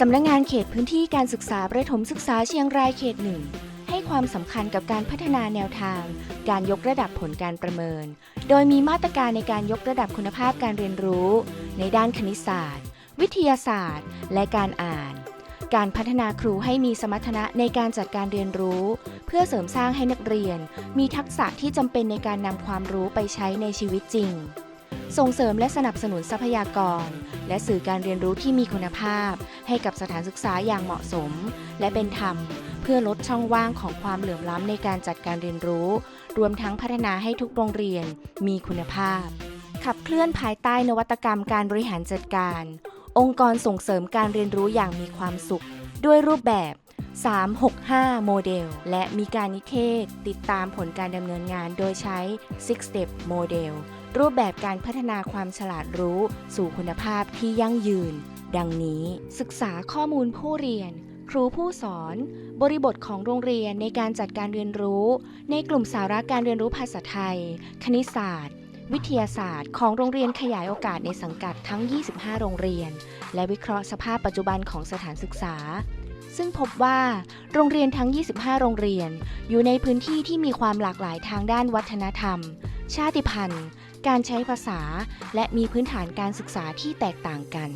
สำนักงานเขตพื้นที่การศึกษาประถมศึกษาเชียงรายเขตหนึ่งให้ความสำคัญกับการพัฒนาแนวทาง การยกระดับผลการประเมิน โดยมีมาตรการในการยกระดับคุณภาพการเรียนรู้ ในด้านคณิตศาสตร์ วิทยาศาสตร์ และการอ่าน การพัฒนาครูให้มีสมรรถนะในการจัดการเรียนรู้ เพื่อเสริมสร้างให้นักเรียน มีทักษะที่จำเป็นในการนำความรู้ไปใช้ในชีวิตจริง ส่งเสริมและสนับสนุนทรัพยากร และสื่อการเรียนรู้ที่มีคุณภาพ ให้กับสถานศึกษาอย่างเหมาะสม และเป็นธรรม เพื่อลดช่องว่างของความเหลื่อมล้ำในการจัดการเรียนรู้ รวมทั้งพัฒนาให้ทุกโรงเรียนมีคุณภาพ ขับเคลื่อนภายใต้นวัตกรรมการบริหารจัดการ องค์กรส่งเสริมการเรียนรู้อย่างมีความสุข ด้วยรูปแบบ 365 โมเดล และมีการนิเทศ ติดตามผลการดำเนินงานโดยใช้ Six Step Model รูปแบบการพัฒนาความฉลาดรู้ สู่คุณภาพที่ยั่งยืน ดังนี้ ศึกษาข้อมูลผู้เรียน ครูผู้สอน บริบทของโรงเรียนในการจัดการเรียนรู้ ในกลุ่มสาระการเรียนรู้ภาษาไทย คณิตศาสตร์ วิทยาศาสตร์ ของโรงเรียนขยายโอกาสในสังกัดทั้ง 25 โรงเรียน และวิเคราะห์สภาพปัจจุบันของสถานศึกษาซึ่งพบว่าโรงเรียนทั้ง 25 โรงเรียน อยู่ในพื้นที่ที่มีความหลากหลายทางด้านวัฒนธรรม ชาติพันธุ์ การใช้ภาษา และมีพื้นฐานการศึกษาที่แตกต่างกัน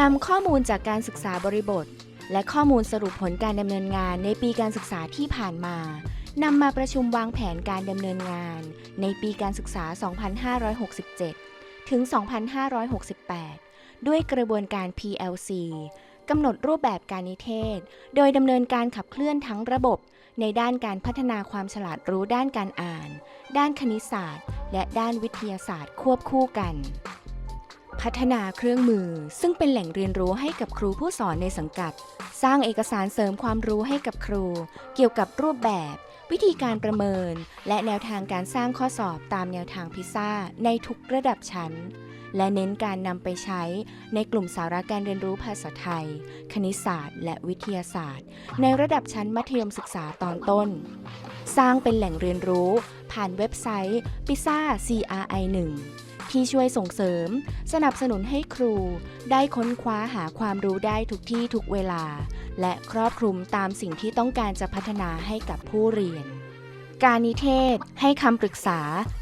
นำข้อมูลจากการศึกษาบริบท และข้อมูลสรุปผลการดำเนินงานในปีการศึกษาที่ผ่านมานำมาประชุมวางแผนการดำเนินงาน ในปีการศึกษา 2567 ถึง 2568 ด้วยกระบวนการ PLC กำหนดรูปแบบการนิเทศ โดยดำเนินการขับเคลื่อนทั้งระบบ ในด้านการพัฒนาความฉลาดรู้ด้านการอ่าน ด้านคณิตศาสตร์ และด้านวิทยาศาสตร์ควบคู่กัน พัฒนาเครื่องมือซึ่งเป็นแหล่งเรียนรู้ให้กับครูผู้สอนในสังกัด สร้างเอกสารเสริมความรู้ให้กับครู เกี่ยวกับรูปแบบ วิธีการประเมิน และแนวทางการสร้างข้อสอบตามแนวทางพิซซ่าในทุกระดับชั้น และเน้นการนำไปใช้ในกลุ่มสาระการเรียนรู้ภาษาไทย คณิตศาสตร์ และวิทยาศาสตร์ ในระดับชั้นมัธยมศึกษาตอนต้น สร้างเป็นแหล่งเรียนรู้ ผ่านเว็บไซต์ PISA CRI 1ที่ช่วยส่งเสริม สนับสนุนให้ครู ได้ค้นคว้าหาความรู้ได้ทุกที่ทุกเวลา และครอบคลุมตามสิ่งที่ต้องการจะพัฒนาให้กับผู้เรียนการนิเทศ ให้คำปรึกษา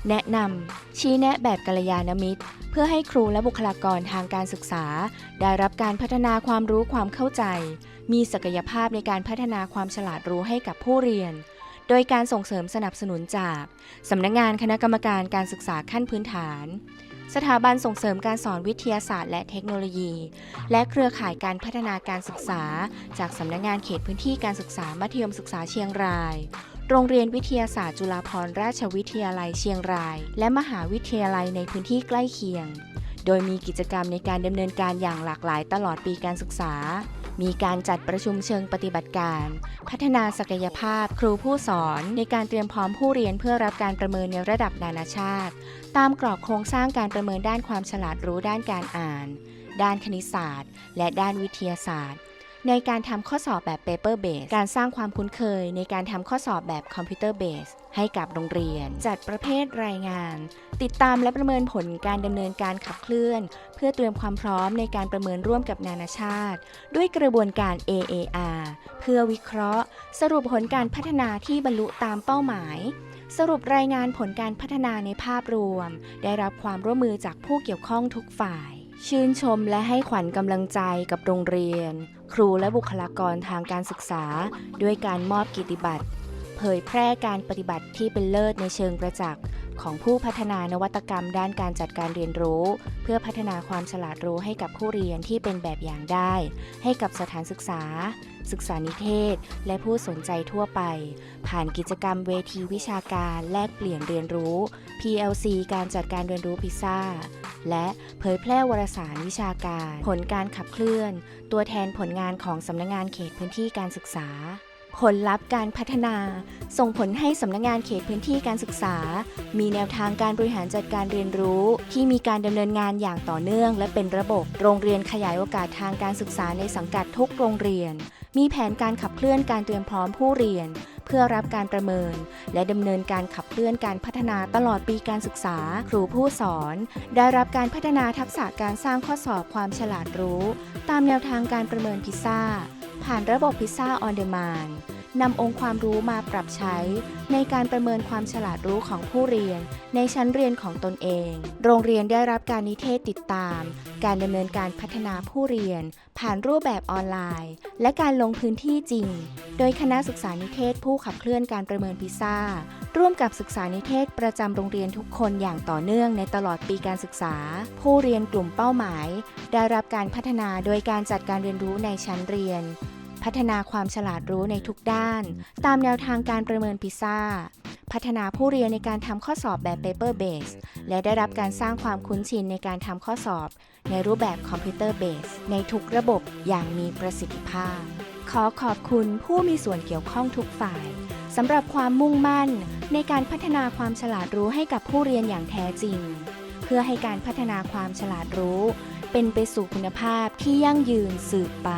แนะนำชี้แนะแบบกัลยาณมิตร เพื่อให้ครูและบุคลากรทางการศึกษา ได้รับการพัฒนาความรู้ความเข้าใจ มีศักยภาพในการพัฒนาความฉลาดรู้ให้กับผู้เรียน โดยการส่งเสริมสนับสนุนจากสำนักงงานคณะกรรมการการศึกษาขั้นพื้นฐาน สถาบันส่งเสริมการสอนวิทยาศาสตร์ และเทคโนโลยี และเครือข่ายการพัฒนาการศึกษา จากสำนักงานเขตพื้นที่การศึกษามัธยมศึกษาเชียงราย โรงเรียนวิทยาศาสตร์จุฬาภรณราชวิทยาลัยเชียงราย และมหาวิทยาลัยในพื้นที่ใกล้เคียง โดยมีกิจกรรมในการดำเนินการอย่างหลากหลายตลอดปีการศึกษา มีการจัดประชุมเชิงปฏิบัติการ พัฒนาศักยภาพครูผู้สอนในการเตรียมพร้อมผู้เรียนเพื่อรับการประเมินในระดับนานาชาติ ตามกรอบโครงสร้างการประเมินด้านความฉลาดรู้ด้านการอ่าน ด้านคณิตศาสตร์ และด้านวิทยาศาสตร์ ในการทำข้อสอบแบบ paper base การสร้างความคุ้นเคย ในการทำข้อสอบแบบ computer base ให้กับโรงเรียน จัดประเภทรายงาน ติดตามและประเมินผลการดำเนินการขับเคลื่อน เพื่อเตรียมความพร้อมในการประเมินร่วมกับนานาชาติ ด้วยกระบวนการ AAR เพื่อวิเคราะห์ สรุปผลการพัฒนาที่บรรลุตามเป้าหมายสรุปรายงานผลการพัฒนาในภาพรวม ได้รับความร่วมมือจากผู้เกี่ยวข้องทุกฝ่าย ชื่นชมและให้ขวัญกำลังใจกับโรงเรียน ครูและบุคลากรทางการศึกษา ด้วยการมอบกิติบัตร เผยแพร่การปฏิบัติที่เป็นเลิศในเชิงประจักษ์ของผู้พัฒนานวัตกรรมด้านการจัดการเรียนรู้ เพื่อพัฒนาความฉลาดรู้ให้กับผู้เรียนที่เป็นแบบอย่างได้ ให้กับสถานศึกษา ศึกษานิเทศ และผู้สนใจทั่วไป ผ่านกิจกรรมเวทีวิชาการแลกเปลี่ยนเรียนรู้ PLC การจัดการเรียนรู้พิซซ่าและเผยแพร่วารสารวิชาการ ผลการขับเคลื่อน ตัวแทนผลงานของสำนักงงานเขตพื้นที่การศึกษา ผลลัพธ์การพัฒนา ส่งผลให้สำนักงงานเขตพื้นที่การศึกษา มีแนวทางการบริหารจัดการเรียนรู้ ที่มีการดำเนินงานอย่างต่อเนื่อง และเป็นระบบ โรงเรียนขยายโอกาสทางการศึกษาในสังกัดทุกโรงเรียน มีแผนการขับเคลื่อนการเตรียมพร้อมผู้เรียน เพื่อรับการประเมิน และดำเนินการขับเคลื่อนการพัฒนาตลอดปีการศึกษา ครูผู้สอน ได้รับการพัฒนาทักษะการสร้างข้อสอบความฉลาดรู้ ตามแนวทางการประเมินพิซซ่า ผ่านระบบพิซซ่าออนเดมานนำองค์ความรู้มาปรับใช้ ในการประเมินความฉลาดรู้ของผู้เรียน ในชั้นเรียนของตนเอง โรงเรียนได้รับการนิเทศติดตาม การดำเนินการพัฒนาผู้เรียน ผ่านรูปแบบออนไลน์ และการลงพื้นที่จริง โดยคณะศึกษานิเทศผู้ขับเคลื่อนการประเมินพิซซ่า ร่วมกับศึกษานิเทศประจำโรงเรียนทุกคนอย่างต่อเนื่องในตลอดปีการศึกษา ผู้เรียนกลุ่มเป้าหมาย ได้รับการพัฒนาโดยการจัดการเรียนรู้ในชั้นเรียน พัฒนาความฉลาดรู้ในทุกด้าน ตามแนวทางการประเมินพิซซ่า พัฒนาผู้เรียนในการทำข้อสอบแบบ paper base และได้รับการสร้างความคุ้นชินในการทำข้อสอบ ในรูปแบบคอมพิวเตอร์เบสในทุกระบบอย่างมีประสิทธิภาพ ขอขอบคุณผู้มีส่วนเกี่ยวข้องทุกฝ่ายสำหรับความมุ่งมั่น ในการพัฒนาความฉลาดรู้ให้กับผู้เรียนอย่างแท้จริง เพื่อให้การพัฒนาความฉลาดรู้ เป็นไปสู่คุณภาพที่ยั่งยืนสืบไป